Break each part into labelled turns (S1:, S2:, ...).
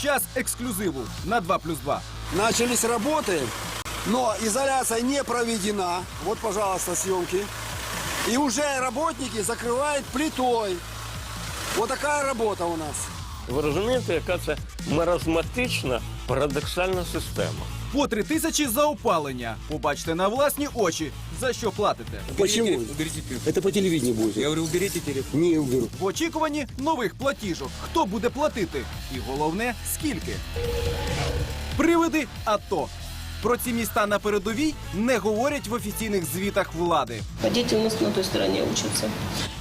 S1: час ексклюзиву на 2 плюс 2.
S2: Начались работы, но изоляция не проведена. Вот, пожалуйста, съемки. И уже работники закрывают плитой. Вот такая работа у нас.
S3: Ви розумієте, яка це маразматична парадоксальна система?
S1: По 3 тисячі за опалення. Побачте на власні очі, за що платите.
S2: Почему?
S4: Уберите телефон.
S2: Это по телевидению будет.
S4: Я говорю, уберите телефон.
S2: Не уберу.
S1: В очікуванні нових платіжок. Хто буде платити? І головне, скільки? Привиди АТО. Про ці міста на передовій не говорять в офіційних звітах влади.
S5: А дети у нас на той стороне учатся.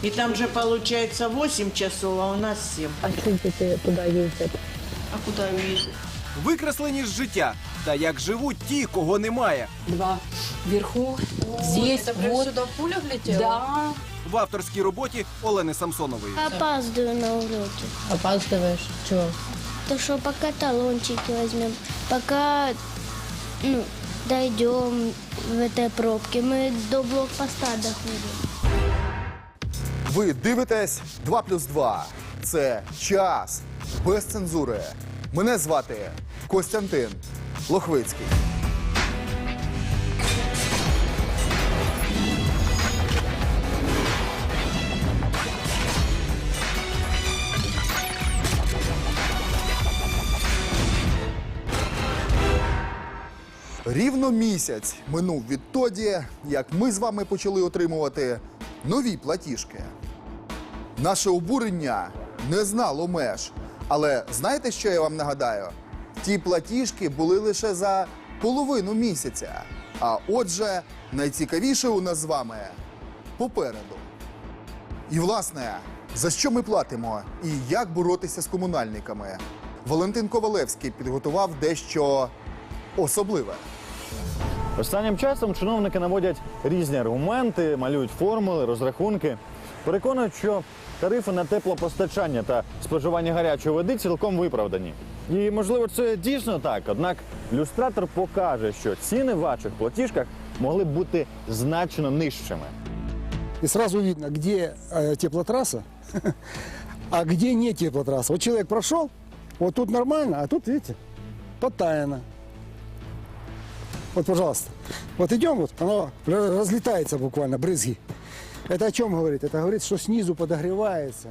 S6: И там же получается 8 часов, а у нас 7.
S7: А дети туда ездят?
S5: А куда им ездить?
S1: Викреслені з життя. Та як живуть ті, кого немає.
S7: Два. Вверху. Здесь. вот.
S8: сюда пуля влетела?
S7: Да.
S1: В авторській роботі Олени Самсонової.
S9: Опаздываю на уроки.
S7: Опаздываешь. Чего?
S9: То что пока талончики возьмем, пока ну, дойдем в этой пробке, мы до блокпоста доходим.
S10: Ви дивитесь 2 плюс 2. Це час без цензури. Мене звати Костянтин Лохвицький. Рівно місяць минув відтоді, як ми з вами почали отримувати нові платіжки. Наше обурення не знало меж. Але знаєте, що я вам нагадаю? Ті платіжки були лише за половину місяця. А отже, найцікавіше у нас з вами попереду. І власне, за що ми платимо і як боротися з комунальниками? Валентин Ковалевський підготував дещо особливе.
S11: Останнім часом чиновники наводять різні аргументи, малюють формули, розрахунки, переконують, що тарифи на теплопостачання та споживання гарячої води цілком виправдані. І можливо, це дійсно так. Однак люстратор покаже, що ціни в ваших платіжках могли б бути значно нижчими.
S2: И сразу видно, где э, теплотрасса, а где не теплотрасса. Вот человек прошел, вот тут нормально, а тут, видите, подтаяно. Вот, пожалуйста. Вот идем, вот, оно ра- разлетается буквально, брызги. Это о чем говорит? Это говорит, что снизу подогревается.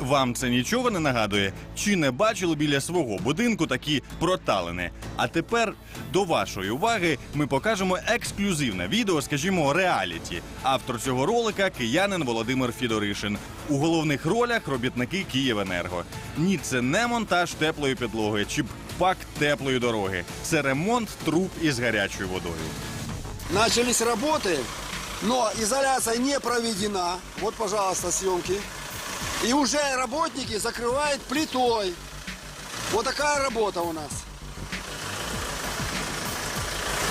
S12: Вам це нічого не нагадує? Чи не бачили біля свого будинку такі проталини? А тепер до вашої уваги ми покажемо ексклюзивне відео, скажімо, реаліті. Автор цього ролика киянин Володимир Фідоришин. У головних ролях робітники Київенерго. Ні, це не монтаж теплої підлоги чи пак теплої дороги. Це ремонт труб із гарячою водою.
S2: Начались работы, но изоляция не проведена. Вот, пожалуйста, съемки. И уже работники закрывают плитой. Вот такая работа у нас.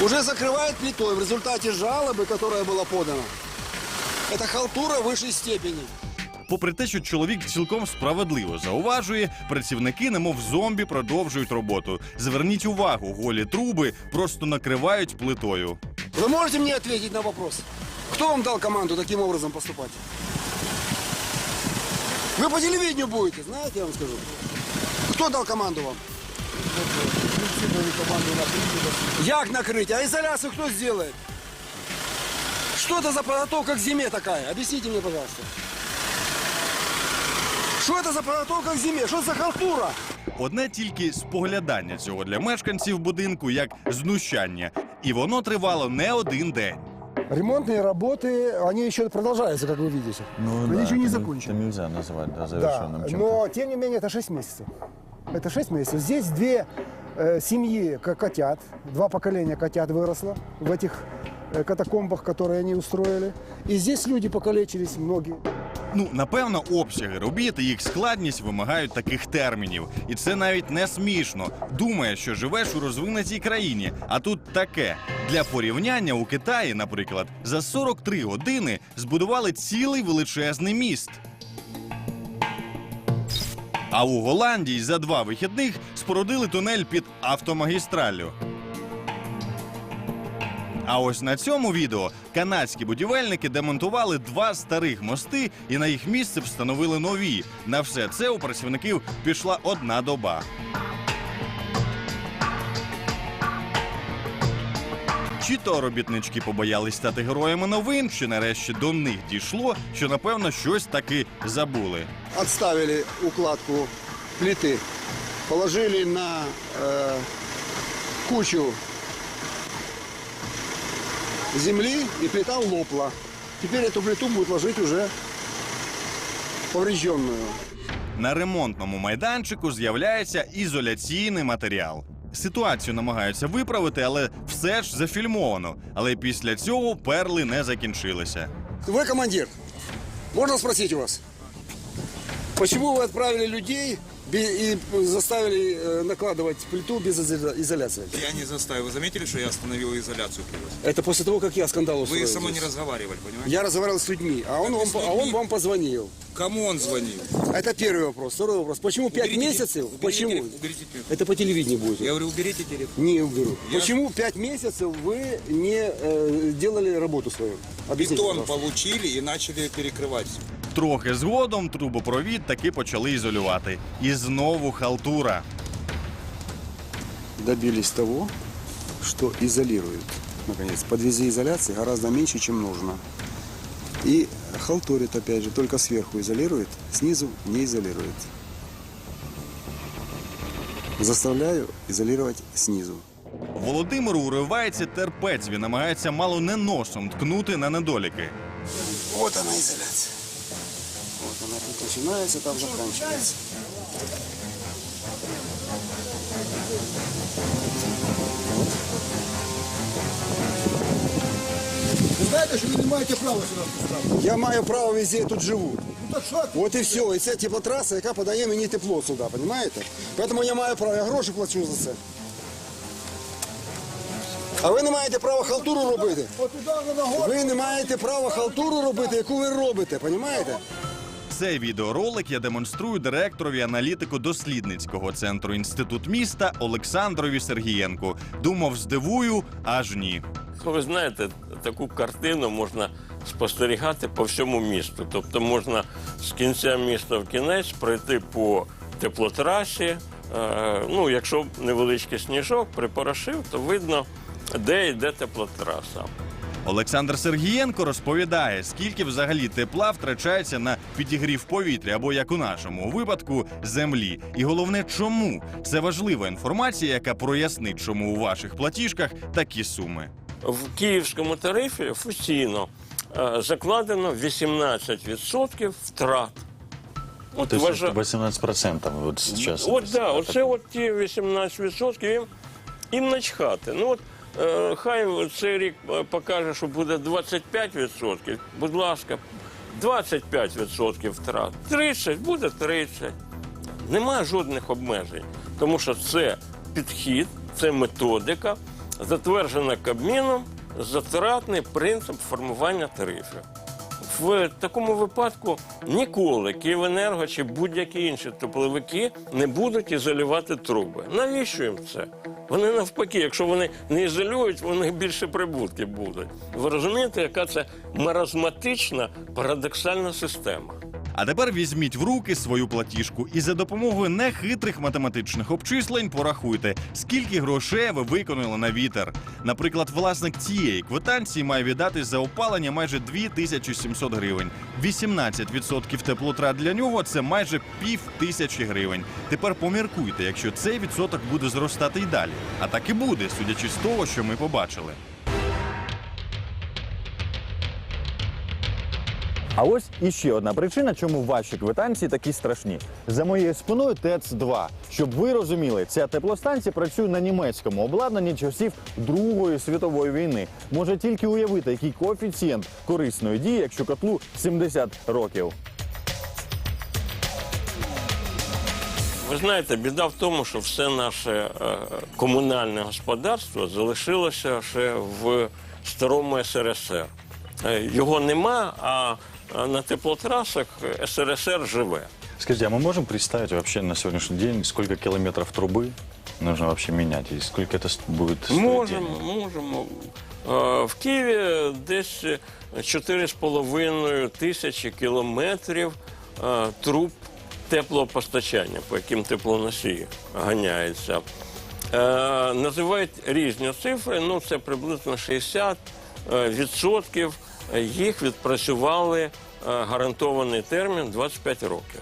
S2: Уже закрывают плитой в результате жалобы, которая была подана. Это халтура высшей степени.
S12: Попри те, що чоловік цілком справедливо зауважує, працівники, немов зомбі, продовжують роботу. Зверніть увагу, голі труби просто накривають плитою.
S2: Вы можете мне ответить на вопрос? Кто вам дал команду таким образом поступать? Вы по телевидению будете, знаете, я вам скажу. Кто дал команду вам? Як накрыть? А изоляцию кто сделает? Что это за подготовка к зиме такая? Объясните мне, пожалуйста. Что это за подготовка к зиме? Что за халтура?
S12: Одне тільки споглядання цього для мешканців будинку як знущання, і воно тривало не один день.
S2: Ремонтные работы, они еще продолжаются, как вы видите. они еще не закончены.
S11: нельзя називати да,
S2: Да, но тем не менее это 6 месяцев. Это 6 месяцев. Здесь две э, семьи ко- котят, два поколения котят выросло в этих э, катакомбах, которые они устроили. И здесь люди покалечились многие.
S12: Ну, напевно, обсяги робіт і їх складність вимагають таких термінів. І це навіть не смішно. Думає, що живеш у розвинутій країні, а тут таке. Для порівняння у Китаї, наприклад, за 43 години збудували цілий величезний міст. А у Голландії за два вихідних спорудили тунель під автомагістраллю. А ось на цьому відео канадські будівельники демонтували два старих мости і на їх місце встановили нові. На все це у працівників пішла одна доба. Чи то робітнички побоялись стати героями новин, чи нарешті до них дійшло, що напевно щось таки забули.
S2: Отставили укладку плиты, положили на э, кучу земли, и плита лопла. Теперь эту плиту будут ложить уже поврежденную.
S12: На ремонтному майданчику з'являється ізоляційний матеріал. Ситуацію намагаються виправити, але все ж зафільмовано. Але після цього перли не закінчилися.
S2: Вы командир. Можно спросить у вас? Почему вы отправили людей бе- и заставили э, накладывать плиту без изо- изоляции?
S4: Я не заставил. Вы заметили, что я остановил изоляцию при вас?
S2: Это после того, как я скандал
S4: Вы
S2: устроил
S4: со мной не
S2: здесь.
S4: разговаривали, понимаете?
S2: Я разговаривал с людьми, а он, вам,
S4: с
S2: а он
S4: людьми?
S2: вам позвонил.
S4: Кому он звонил?
S2: Это первый вопрос. Второй вопрос. Почему пять
S4: Уберите
S2: месяцев?
S4: телефон, уберите
S2: Почему?
S4: телефон, уберите телефон.
S2: Это по телевидению будет.
S4: Я говорю, уберите телефон.
S2: Не уберу.
S4: Я-
S2: Почему пять месяцев вы не э, делали работу свою? Объясните,
S4: Бетон
S2: пожалуйста.
S4: получили и начали перекрывать.
S12: Трохи згодом трубопровід таки почали ізолювати. І знову халтура.
S2: Добились того, что изолируют. Наконец, подвезе изоляции гораздо меньше, чем нужно. И халтурит, опять же, только сверху изолирует, снизу не изолирует. Заставляю изолировать снизу.
S12: Володимиру уривається терпець. Він намагається мало не носом ткнути на недоліки.
S2: Вот она изоляция. Вот она тут начинается, там заканчивается.
S8: Знаєте, що ви не маєте права сюди пускати?
S2: Я маю право везде, я тут живу.
S8: Ну так що ти?
S2: Вот все. І це теплотраса, яка подає мені тепло сюди, понимаете? Поэтому я маю право, я гроші плачу за це. А ви не маєте права халтуру робити.
S8: От недавно на горі.
S2: Ви не маєте права халтуру робити, яку ви робите, понимаете?
S12: Цей відеоролик я демонструю директорові аналітику дослідницького центру інститут міста Олександрові Сергієнку. Думав, здивую, аж ні.
S3: Ви знаєте, таку картину можна спостерігати по всьому місту. Тобто можна з кінця міста в кінець пройти по теплотрасі. Е, ну, якщо невеличкий сніжок припорошив, то видно, де йде теплотраса.
S12: Олександр Сергієнко розповідає, скільки взагалі тепла втрачається на підігрів повітря або як у нашому випадку землі. І головне, чому це важлива інформація, яка прояснить, чому у ваших платіжках такі суми.
S3: В київському тарифі офіційно е, закладено 18% втрат. От
S11: То
S3: вважа-
S11: 18% вот сейчас.
S3: От да, оце от ті 18% їм, їм начхати. Ну от е, хай цей рік е, покаже, що буде 25%. Будь ласка, 25% втрат. 30 буде 30. Немає жодних обмежень, тому що це підхід, це методика, затверджена Кабміном, затратний принцип формування тарифів. В такому випадку ніколи Київенерго чи будь-які інші тепловики не будуть ізолювати труби. Навіщо їм це? Вони навпаки, якщо вони не ізолюють, вони більше прибутки будуть. Ви розумієте, яка це маразматична парадоксальна система?
S12: А тепер візьміть в руки свою платіжку і за допомогою нехитрих математичних обчислень порахуйте, скільки грошей ви виконали на вітер. Наприклад, власник цієї квитанції має віддати за опалення майже 2700 гривень. 18% теплотрат для нього це майже пів тисячі гривень. Тепер поміркуйте, якщо цей відсоток буде зростати й далі. А так і буде, судячи з того, що ми побачили.
S11: А ось іще одна причина, чому ваші квитанції такі страшні. За моєю спиною ТЕЦ-2. Щоб ви розуміли, ця теплостанція працює на німецькому обладнанні часів Другої світової війни. Може тільки уявити, який коефіцієнт корисної дії, якщо котлу 70 років.
S3: Ви знаєте, біда в тому, що все наше е, комунальне господарство залишилося ще в старому СРСР. Е, Його нема, а а на теплотрасах СРСР живе.
S11: Скажите, а мы можем представить вообще на сегодняшний день, сколько километров трубы нужно вообще менять? И сколько это с- будет стоить
S3: Можемо,
S11: денег?
S3: можемо. Е, В Києві десь 4,5 тисячі кілометрів е, труб теплопостачання, по яким теплоносії ганяються. Е, називають різні цифри, ну це приблизно 60 е, відсотків їх відпрацювали е, гарантований термін 25 років.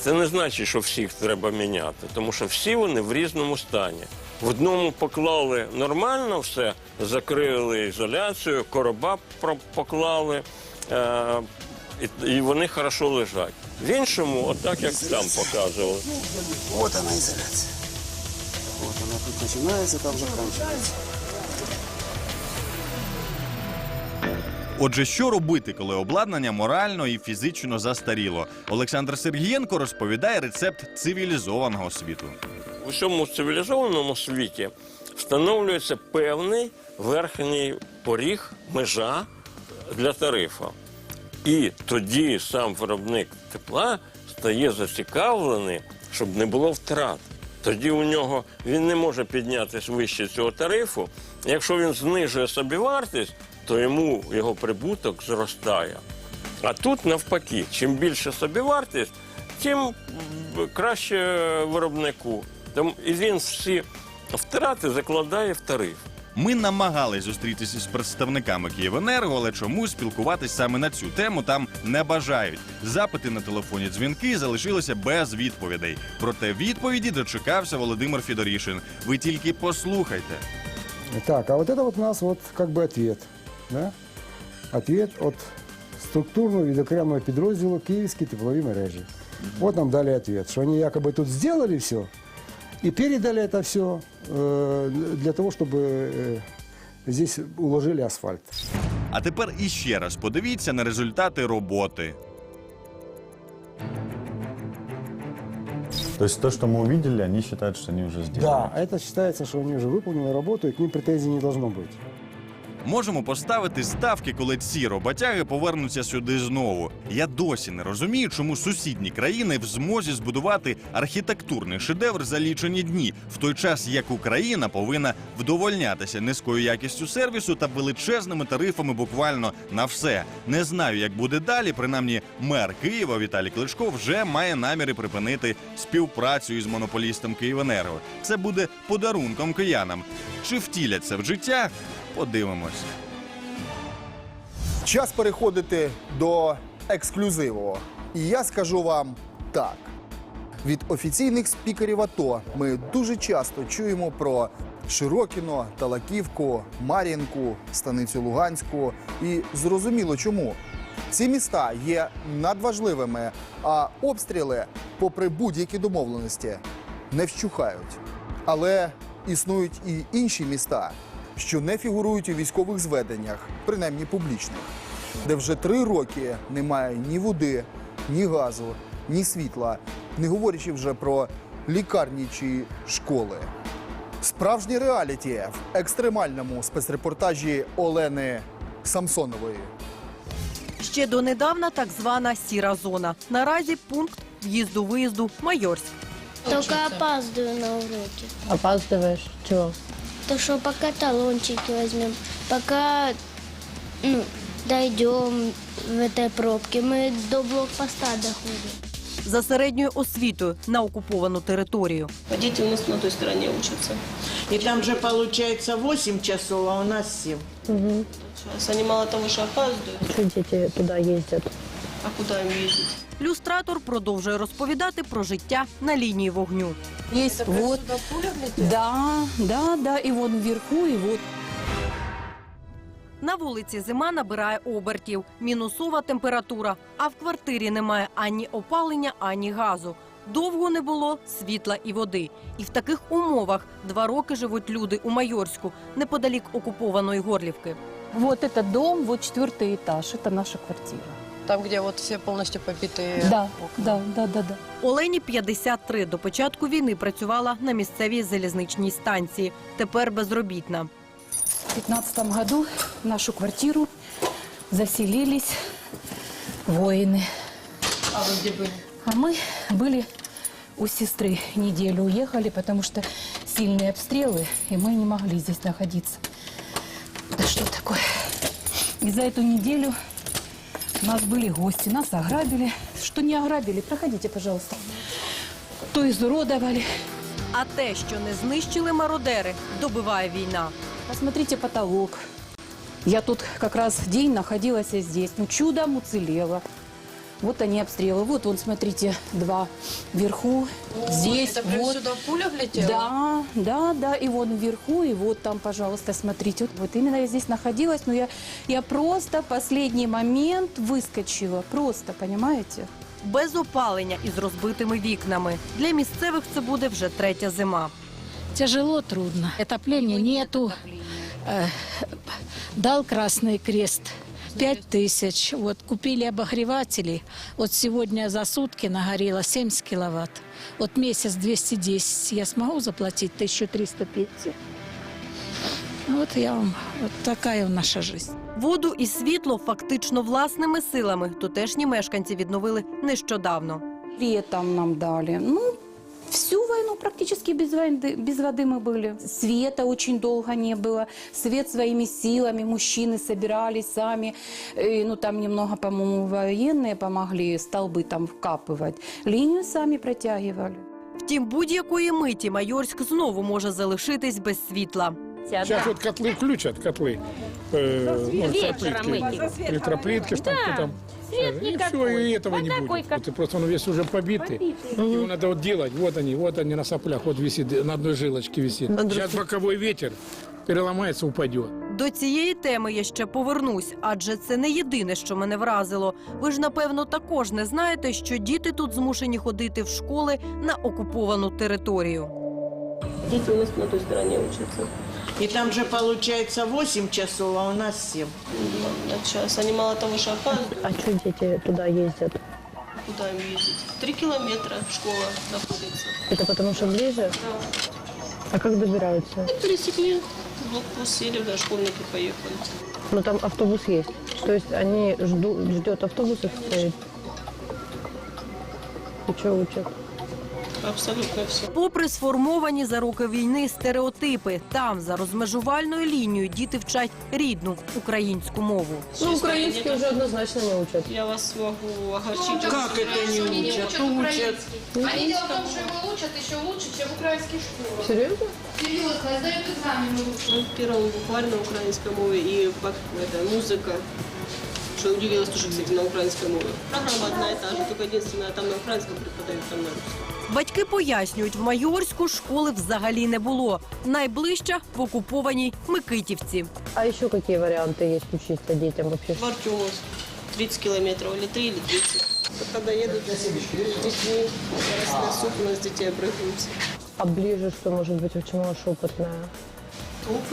S3: Це не значить, що всіх треба міняти, тому що всі вони в різному стані. В одному поклали нормально все, закрили ізоляцію, короба поклали, е, і, вони хорошо лежать. В іншому, отак як там показували.
S8: Вот она изоляция. Вот она тут начинается, там заканчивается.
S12: Отже, що робити, коли обладнання морально і фізично застаріло? Олександр Сергієнко розповідає рецепт цивілізованого світу.
S3: В усьому цивілізованому світі встановлюється певний верхній поріг, межа для тарифу. І тоді сам виробник тепла стає зацікавлений, щоб не було втрат. Тоді у нього він не може піднятися вище цього тарифу. Якщо він знижує собівартість, то йому його прибуток зростає. А тут навпаки, чим більше собівартість, тим краще виробнику. Тому і він всі втрати закладає в тариф.
S12: Ми намагались зустрітися з представниками Київенерго, але чомусь спілкуватись саме на цю тему там не бажають. Запити на телефоні дзвінки залишилися без відповідей. Проте відповіді дочекався Володимир Фідорішин. Ви тільки послухайте.
S2: Так, а вот это вот у нас вот как бы ответ Да? Ответ от структурного відокремого підрозділу Київські теплові мережі. Вот нам дали ответ, что они якобы тут сделали все и передали это все э, для того, чтобы э, здесь уложили асфальт.
S12: А тепер іще раз подивіться на результати роботи.
S11: То есть то, что мы увидели, они считают, что они уже сделали.
S2: Да, это считается, что они уже выполнили работу, и к ним претензий не должно быть.
S12: Можемо поставити ставки, коли ці роботяги повернуться сюди знову. Я досі не розумію, чому сусідні країни в змозі збудувати архітектурний шедевр за лічені дні, в той час як Україна повинна вдовольнятися низькою якістю сервісу та величезними тарифами буквально на все. Не знаю, як буде далі. Принаймні, мер Києва Віталій Кличко вже має наміри припинити співпрацю із монополістом Київенерго. Це буде подарунком киянам. Чи втілять це в життя? Подивимось.
S10: Час переходити до ексклюзиву. І я скажу вам так: від офіційних спікерів АТО ми дуже часто чуємо про Широкіно, Талаківку, Мар'їнку, Станицю Луганську. І зрозуміло чому. Ці міста є надважливими, а обстріли, попри будь-які домовленості, не вщухають. Але існують і інші міста, що не фігурують у військових зведеннях, принаймні публічних, де вже три роки немає ні води, ні газу, ні світла, не говорячи вже про лікарні чи школи. Справжні реаліті в екстремальному спецрепортажі Олени Самсонової.
S13: Ще донедавна так звана сіра зона. Наразі пункт в'їзду-виїзду Майорськ.
S9: Только опаздываю на уроки.
S7: Опаздываешь. Чего?
S9: То что пока талончики возьмем, пока ну, дойдем в этой пробке, мы до блокпоста доходим.
S13: За середньою освітою на окуповану територію.
S5: А дети у нас на той стороне учатся.
S6: И там же получается 8 часов, а у нас 7.
S7: Угу.
S5: Сейчас они мало того, что опаздывают,
S7: Что дети туда ездят?
S5: а куда им ездить?
S13: Люстратор продовжує розповідати про життя на лінії вогню.
S7: Есть вот. Да, да, да. И вот вверху, и вот.
S13: На вулиці зима набирає обертів, мінусова температура, а в квартирі немає ані опалення, ані газу. Довго не було світла і води. І в таких умовах два роки живуть люди у Майорську, неподалік окупованої Горлівки.
S7: Вот этот дом, вот четвертый этаж. Это наша квартира.
S5: Там, где вот все полностью побитые
S7: Да, да, да, да, да.
S13: Олені 53. До початку війни працювала на місцевій залізничній станції. Тепер безробітна.
S7: В 15 году в нашу квартиру заселились воины.
S5: А вы где были?
S7: А мы были у сестры неделю уехали, потому что сильные обстрелы, и мы не могли здесь находиться. Да что такое? И за эту неделю у нас были гости, нас ограбили. Что не ограбили, проходите, пожалуйста. То изуродовали,
S13: А те, що не знищили мародери, добиває війна.
S7: Посмотрите потолок. Я тут как раз день находилась здесь. Ну, чудом уцелела. Вот они обстрелы. Вот, вон, смотрите, два вверху. Здесь,
S5: Это прям
S7: вот.
S5: сюда пуля влетела?
S7: Да, да, да. И вон вверху, и вот там, пожалуйста, смотрите. Вот, вот именно я здесь находилась, но я, я просто в последний момент выскочила. Просто, понимаете?
S13: Без опалення і з розбитими вікнами. Для місцевих це буде вже третя зима.
S14: Тяжело, трудно. Отопления нету. Э, Дал Красный Крест. Пять тысяч. Вот купили обогреватели. Вот сегодня за сутки нагорело 70 киловатт. Вот месяц 210. Я смогу заплатить 1300 пенсии. Вот я вам, вот такая наша жизнь.
S13: Воду і світло фактично власними силами тутешні мешканці відновили нещодавно.
S7: Летом нам дали. Ну, всю войну практически без, войны, без воды мы были. Света очень долго не было. Свет своими силами, мужчины собирались сами. Э, ну, там немного, по-моему, военные помогли столбы там вкапывать. Линию сами протягивали.
S13: Втім, будь-якої миті Майорськ знову може залишитись без світла.
S15: Сейчас вот котлы включат, котлы. Э, ну, электроплитки. Электроплитки, ставки там. И все, и этого не будет. Это просто он весь уже побитый. Его надо вот делать. Вот они, вот они на соплях. Вот висит, на одной жилочке висит. Сейчас боковой ветер переломается, упадет.
S13: До цієї теми я ще повернусь, адже це не єдине, що мене вразило. Ви ж напевно також не знаєте, що діти тут змушені ходити в школи на окуповану територію.
S5: Дети у нас на той стороне учатся.
S6: И там же получается 8 часов, а у нас 7.
S5: На час. Они мало того, что опаздывают,
S14: А что дети туда ездят?
S5: куда им ездить? Три километра школа находится.
S14: Это потому что ближе? А как добираются?
S5: И пересекли блокпост, сели, да, школьники поехали.
S14: Ну там автобус есть. То есть они ждут, ждет автобус их стоит. И что учат?
S5: Абсолютно все.
S13: Попри сформовані за роки війни стереотипи, там за розмежувальною лінією діти вчать рідну українську мову.
S5: Ну, украинский уже
S14: однозначно не учат.
S5: Я вас могу огорчить.
S6: Как это не учат? Учат.
S5: А дело в том,
S16: что его учат еще лучше, чем в украинских школах.
S14: Серьезно?
S16: Серьезно, сдают экзамены лучше.
S5: в первом буквально на украинской мове и бак- это, музыка. Что удивилось тоже, кстати, на украинской мове. Программа одна и та же, только единственное, там на украинском преподают, там на русском.
S13: Батьки пояснюють, в Майорську школи взагалі не було. Найближча в окупованій Микитівці.
S14: А еще какие варианты есть учиться детям вообще?
S5: В Артемовск 30 километров, или 3, или 30. Вот когда едут с детьми, раз на суп, у нас детей обрыгиваются.
S14: А ближе что может быть? Почему аж опытная?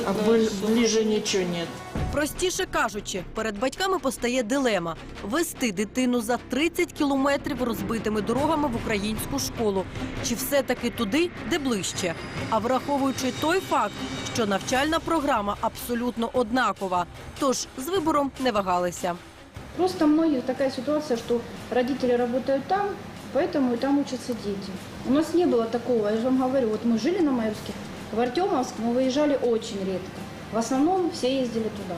S6: А бли- ближе ничего нет.
S13: Простіше кажучи, перед батьками постає дилема вести дитину за 30 кілометрів розбитими дорогами в українську школу, чи все-таки туди, де ближче. А враховуючи той факт, що навчальна програма абсолютно однакова, тож з вибором не вагалися.
S16: Просто у многих такая ситуация, что родители работают там, поэтому и там учатся дети. У нас не было такого, я же вам говорю, вот мы жили на Майорске, в Артемовск мы выезжали очень редко. В основном все ездили туда.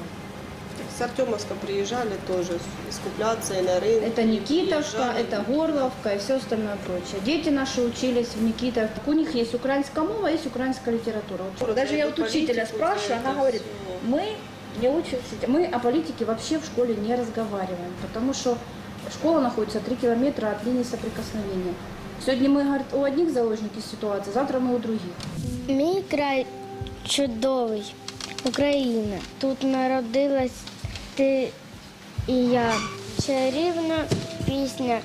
S5: С Артемовска приезжали тоже искупляться и на рынок.
S16: Это Никитовка, это Горловка и все остальное прочее. Дети наши учились в Никитовке. У них есть украинская мова, есть украинская литература. Вот Даже я вот учителя спрашиваю, она говорит, мы не учимся, мы о политике вообще в школе не разговариваем, потому что школа находится 3 километра от линии соприкосновения. Сегодня мы говорит, у одних заложники ситуации, завтра мы у других.
S9: Мій край чудовий, Україна. Тут народилась ти і я. Чарівна пісня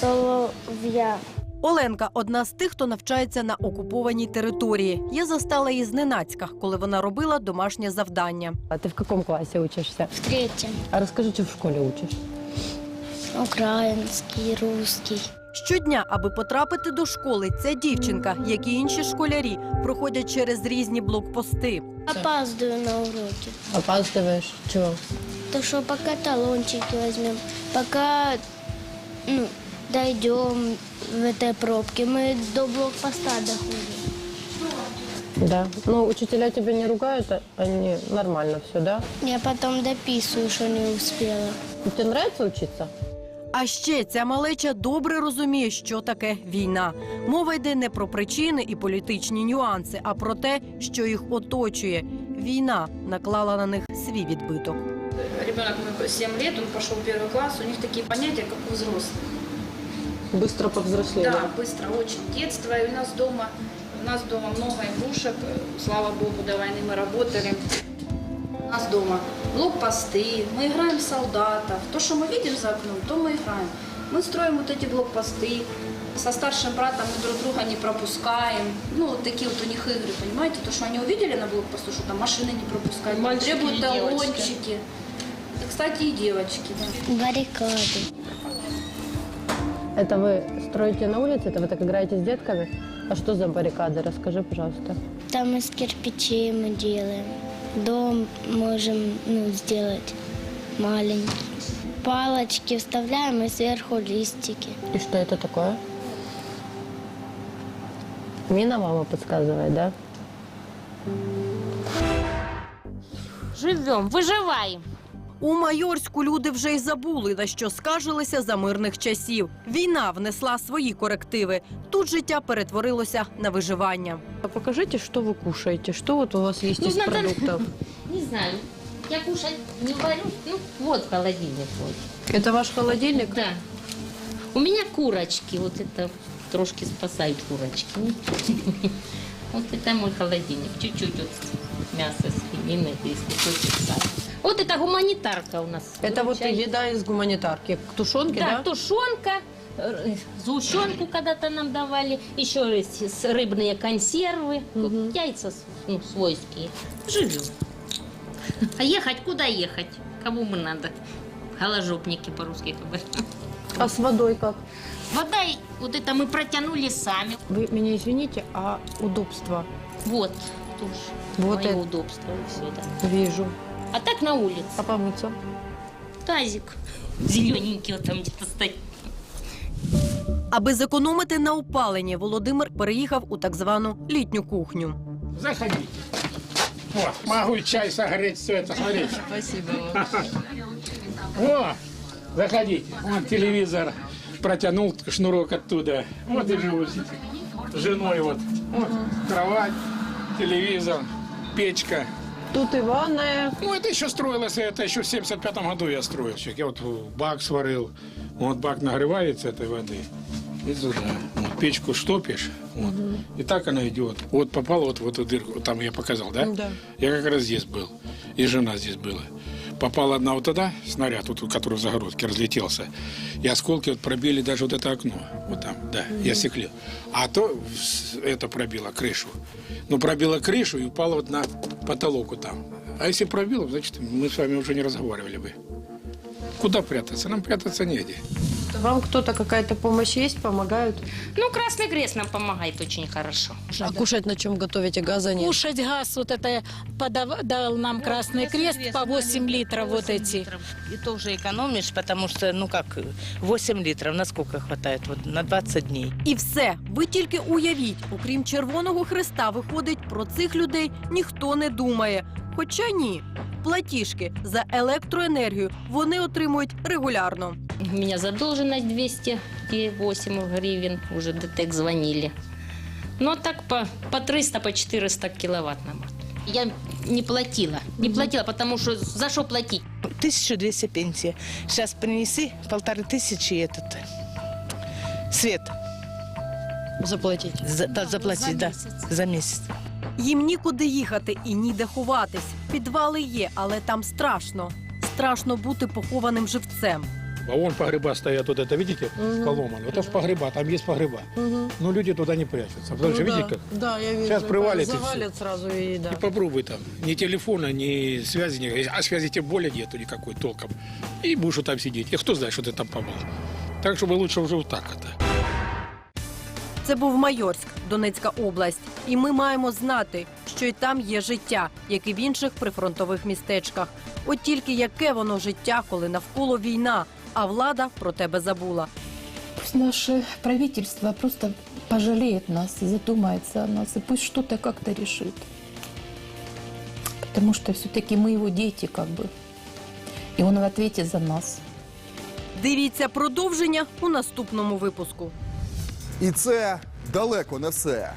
S9: солов'я.
S13: Оленка одна з тих, хто навчається на окупованій території. Я застала її зненацька, коли вона робила домашнє завдання.
S14: А ты в каком классе учишься?
S9: В третьому.
S14: А расскажи, что в школе учишь?
S9: Український, русський.
S13: Щодня, аби потрапити до школи, ця дівчинка, як і інші школярі, проходять через різні блокпости.
S9: Опаздую на уроки.
S14: Опаздываешь? Чего?
S9: То что пока талончики возьмем, пока ну, дойдем в этой пробке, мы до блокпоста доходим.
S14: Да. Ну, учителя тебя не ругают, а- они нормально все, да?
S9: Я потом дописываю, что не успела.
S14: Тебе нравится учиться?
S13: А ще ця малеча добре розуміє, що таке війна. Мова йде не про причини і політичні нюанси, а про те, що їх оточує. Війна наклала на них свій відбиток.
S16: Ребенок мне 7 лет, он пошел в первый класс, у них такие понятия, как у взрослых.
S5: Быстро повзрослели.
S16: Да, быстро, очень. Детство, и у нас дома, у нас дома много игрушек, э, слава богу, до войны мы работали. У нас дома блокпосты, мы играем в солдатов. То, что мы видим за окном, то мы играем. Мы строим вот эти блокпосты. Со старшим братом мы друг друга не пропускаем. Ну, вот такие вот у них игры, понимаете? То, что они увидели на блокпосту, что там машины не пропускают,
S5: Мальчики
S16: требуют талончики. И, кстати, и девочки, да.
S9: Баррикады.
S5: Это вы строите на улице, это вы так играете с детками? А что за баррикады? Расскажи, пожалуйста.
S9: Там из кирпичей мы делаем. Дом можем ну, сделать маленький. Палочки вставляем и сверху листики.
S5: И что это такое? Мина мама подсказывает, да?
S17: Живем, выживаем.
S13: У Майорську люди вже й забули, на що скаржилися за мирних часів. Війна внесла свої корективи. Тут життя перетворилося на виживання.
S5: Покажите, что вы кушаете. Что вот у вас есть
S17: Ну,
S5: из
S17: надо-
S5: продуктов?
S17: Не знаю. Я кушать не варю. Ну, вот холодильник вот.
S5: Это ваш холодильник?
S17: Да. У меня курочки. Вот это трошки спасают курочки. Вот это мой холодильник. Чуть-чуть вот мясо, свинины, здесь кусочек сала. Вот это гуманитарка у нас.
S5: Это вот
S17: Чай.
S5: еда из гуманитарки. Тушенки,
S17: Да,
S5: да?
S17: тушенка, э, сгущенку когда-то нам давали, еще есть с- рыбные консервы, вот яйца с- ну, свойские. Живем. А ехать куда ехать? Кому мы надо? Голожопники по-русски говорят.
S5: А с водой как?
S17: Вода, и- вот это мы протянули сами.
S5: Вы меня извините, а удобство?
S17: Вот, тоже.
S5: Вот
S17: Мое
S5: это.
S17: удобство и все, да.
S5: Вижу.
S17: А так на улице.
S5: А помыться?
S17: Тазик зелененький вот там где-то стоит.
S13: Аби зекономити на опаленні, Володимир переїхав у так звану літню кухню.
S15: Заходите. Вот, могу чай согреть, все это, смотрите.
S5: Спасибо
S15: О, заходите. Вон телевизор протянул шнурок оттуда. Вот и живу с женой вот. Вот кровать, телевизор, печка.
S5: Тут и ванная.
S15: Ну, это еще строилось, это еще в 75 году я строил. Я вот бак сварил, вот бак нагревается этой воды. И туда. Вот, печку штопишь, вот, и так она идет. Вот попала вот в эту дырку, там я показал, да?
S5: Да.
S15: Я как раз здесь был, и жена здесь была. Попала одна вот туда, снаряд, вот, который в загородке разлетелся, и осколки вот пробили даже вот это окно, вот там, да, я стеклил. А то это пробило крышу. Ну, пробило крышу и упало вот на потолок вот там. А если пробило, значит, мы с вами уже не разговаривали бы. Куда прятаться? Нам прятаться негде.
S5: Вам кто-то, какая-то помощь есть, помогают?
S17: Ну, Красный Крест нам помогает очень хорошо.
S5: А кушать на чем готовите? Газа нет?
S14: Кушать газ, вот это подав- дал нам Красный Крест по 8 литров вот эти.
S6: И тоже экономишь, потому что, ну как, 8 литров, на сколько хватает? Вот на 20 дней.
S13: І все. Ви тільки уявіть, окрім Червоного Христа, виходить, про цих людей ніхто не думає. Хоча ні. Платіжки за електроенергію вони отримують регулярно.
S17: У меня задолженность 208 гривен, уже ДТЭК звонили. Ну, а так по, по 300, по 400 киловатт нам. Я не платила, не платила, потому что за что платить?
S6: 1200 пенсия. Сейчас принеси полторы тысячи этот свет.
S5: Заплатить?
S6: За, да, заплатить, да, за месяц.
S13: Їм нікуди їхати і ніде ховатись. Підвали є, але там страшно. Страшно бути похованим живцем.
S15: А вон погреба стоят, вот это, видите,
S5: Мгм.
S15: поломано. Это ж погреба, там есть погреба.
S5: Мгм.
S15: Но люди туда не прячутся. Потому что,
S5: Ну
S15: видите,
S5: да,
S15: как?
S5: Да, я вижу.
S15: Сейчас привалит и
S5: Завалят сразу и да.
S15: И попробуй там. Ни телефона, ни связи, ни... а связи тем более нету никакой толком. И будешь вот там сидеть. И кто знает, что ты там побыл. Так, чтобы лучше уже вот так это.
S13: це був Майорськ, Донецька область. І ми маємо знати, що й там є життя, як і в інших прифронтових містечках. От тільки яке воно життя, коли навколо війна, а влада про тебе забула.
S7: Пусть наше правительство просто пожалеет нас, задумается о нас, и пусть что-то как-то решит. Потому что все-таки мы его дети, как бы. И он в ответе за нас.
S13: Дивіться продовження у наступному випуску.
S10: І це далеко не все.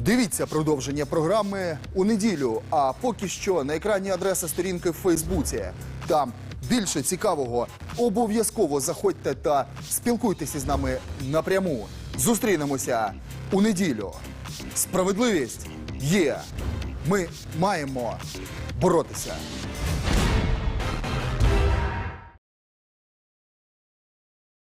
S10: Дивіться продовження програми у неділю. А поки що на екрані адреса сторінки в Фейсбуці. Там більше цікавого. Обов'язково заходьте та спілкуйтеся з нами напряму. Зустрінемося у неділю. Справедливість є. Ми маємо боротися.